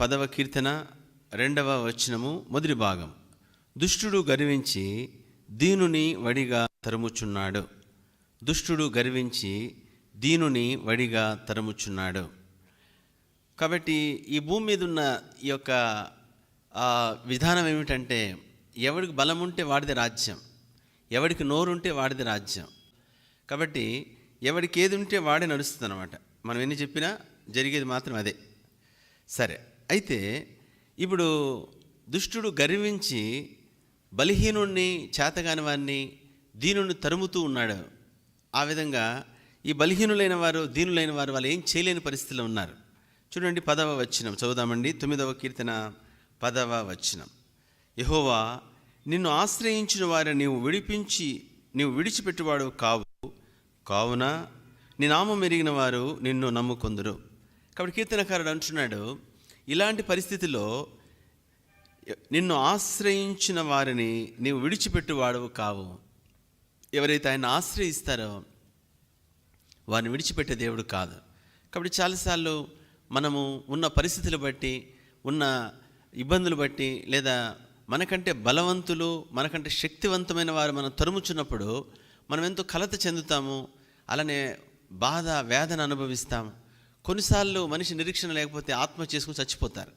పదవ కీర్తన రెండవ వచనము మొదటి భాగం. దుష్టుడు గర్వించి దీనుని వడిగా తరుముచున్నాడు. దుష్టుడు గర్వించి దీనుని వడిగా తరుముచున్నాడు. కాబట్టి ఈ భూమి మీద ఉన్న ఈ యొక్క విధానం ఏమిటంటే ఎవడికి బలం ఉంటే వాడిది రాజ్యం. ఎవడికి నోరు ఉంటే వాడిది రాజ్యం. కాబట్టి ఎవడికి ఏది ఉంటే వాడే నడుస్తుంది అనమాట మనం ఎన్ని చెప్పినా జరిగేది మాత్రం అదే. సరే. అయితే ఇప్పుడు దుష్టుడు గర్వించి బలహీనుణ్ణి చేతగాని వారిని దీనుని తరుముతూ ఉన్నాడు. ఆ విధంగా ఈ బలహీనులైన వారు దీనులైన వారు వాళ్ళు ఏం చేయలేని పరిస్థితిలో ఉన్నారు. చూడండి పదవ వచనం చదువుదామండి. తొమ్మిదవ కీర్తన పదవ వచనం. యహోవా నిన్ను ఆశ్రయించిన వారిని నీవు విడిపించి నీవు విడిచిపెట్టువాడు కావు. కావున నీ నామం ఎరిగిన వారు నిన్ను నమ్ముకొందురు. కాబట్టి కీర్తనకారుడు అంటున్నాడు ఇలాంటి పరిస్థితిలో నిన్ను ఆశ్రయించిన వారిని నీవు విడిచిపెట్టువాడవు కావు. ఎవరైతే ఆయన ఆశ్రయిస్తారో వారిని విడిచిపెట్టే దేవుడు కాదు. కాబట్టి చాలాసార్లు మనము ఉన్న పరిస్థితులు బట్టి ఉన్న ఇబ్బందులు బట్టి లేదా మనకంటే బలవంతులు మనకంటే శక్తివంతమైన వారు మనం తరుముచున్నప్పుడు మనం ఎంతో కలత చెందుతాము అలానే బాధ వేదన అనుభవిస్తాం కొన్నిసార్లు మనిషి నిరీక్షణ లేకపోతే ఆత్మ చేసుకుని చచ్చిపోతారు.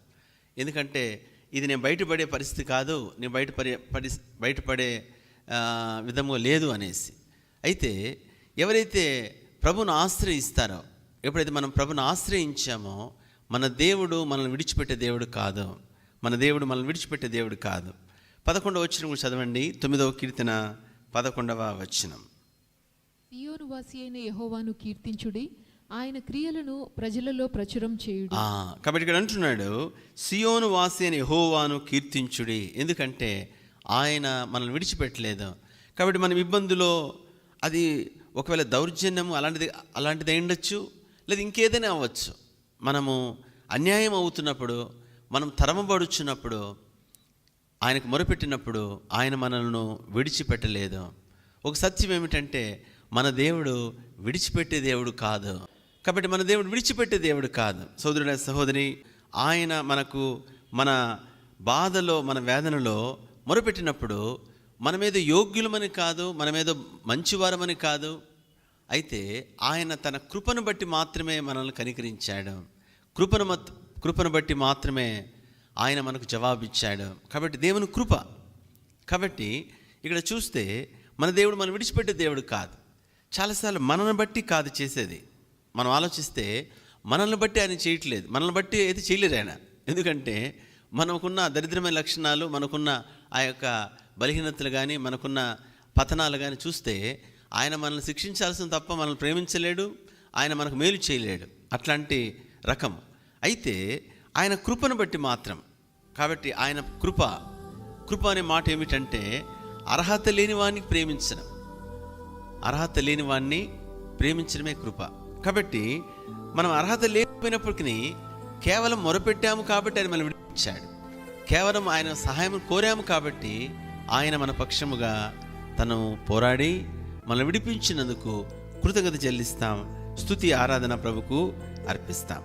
ఎందుకంటే ఇది నేను బయటపడే పరిస్థితి కాదు నేను బయటపడే పడి బయటపడే ఆ, విధము లేదు అనేసి. అయితే ఎవరైతే ప్రభును ఆశ్రయిస్తారో ఎప్పుడైతే మనం ప్రభును ఆశ్రయించామో మన దేవుడు మనల్ని విడిచిపెట్టే దేవుడు కాదు. మన దేవుడు మనల్ని విడిచిపెట్టే దేవుడు కాదు. పదకొండవ వచ్చిన కూడా చదవండి. తొమ్మిదవ కీర్తన పదకొండవ వచనం. సియోను వాసి అయిన యహోవాను కీర్తించుడి. ఆయన క్రియలను ప్రజలలో ప్రచురం చేయుడు. కాబట్టి ఇక్కడ అంటున్నాడు సియోను వాసి అని యహోవాను కీర్తించుడి ఎందుకంటే ఆయన మనల్ని విడిచిపెట్టలేదు. కాబట్టి మనం ఇబ్బందులో అది ఒకవేళ దౌర్జన్యము అలాంటిది అలాంటిది అయి ఉండొచ్చు లేదా ఇంకేదైనా అవ్వచ్చు. మనము అన్యాయం అవుతున్నప్పుడు మనం తరమబడుచున్నప్పుడు ఆయనకు మొరపెట్టినప్పుడు ఆయన మనల్ని విడిచిపెట్టలేదు. ఒక సత్యం ఏమిటంటే మన దేవుడు విడిచిపెట్టే దేవుడు కాదు. కాబట్టి మన దేవుడు విడిచిపెట్టే దేవుడు కాదు. సోదరుడ సహోదరి ఆయన మనకు మన బాధలో మన వేదనలో మొరపెట్టినప్పుడు మన మీద యోగ్యులమని కాదు మన మీద మంచివారమని కాదు. అయితే ఆయన తన కృపను బట్టి మాత్రమే మనల్ని కనికరించాడు. కృపను మత్ కృపను బట్టి మాత్రమే ఆయన మనకు జవాబిచ్చాడు. కాబట్టి దేవుని కృప. కాబట్టి ఇక్కడ చూస్తే మన దేవుడు మనం విడిచిపెట్టే దేవుడు కాదు. చాలాసార్లు మనల్ని బట్టి కాదు చేసేది. మనం ఆలోచిస్తే మనల్ని బట్టి ఆయన చేయట్లేదు. మనల్ని బట్టి అయితే చేయలేరు ఆయన. ఎందుకంటే మనకున్న దరిద్రమైన లక్షణాలు మనకున్న ఆ యొక్క బలహీనతలు కానీ మనకున్న పతనాలు కానీ చూస్తే ఆయన మనల్ని శిక్షించాల్సిన తప్ప మనల్ని ప్రేమించలేడు ఆయన మనకు మేలు చేయలేడు. అట్లాంటి రకం. అయితే ఆయన కృపను బట్టి మాత్రం కాబట్టి ఆయన కృప కృప అనే మాట ఏమిటంటే అర్హత లేని వాడిని ప్రేమించడం. అర్హత లేని వాడిని ప్రేమించడమే కృప. కాబట్టి మనం అర్హత లేకపోయినప్పటికీ కేవలం మొరపెట్టాము కాబట్టి ఆయన మనం విడిపించాడు. కేవలం ఆయన సహాయం కోరాము కాబట్టి ఆయన మన పక్షముగా తను పోరాడి మనం విడిపించినందుకు కృతజ్ఞత చెల్లిస్తాం. స్తుతి ఆరాధన ప్రభుకు అర్పిస్తాం.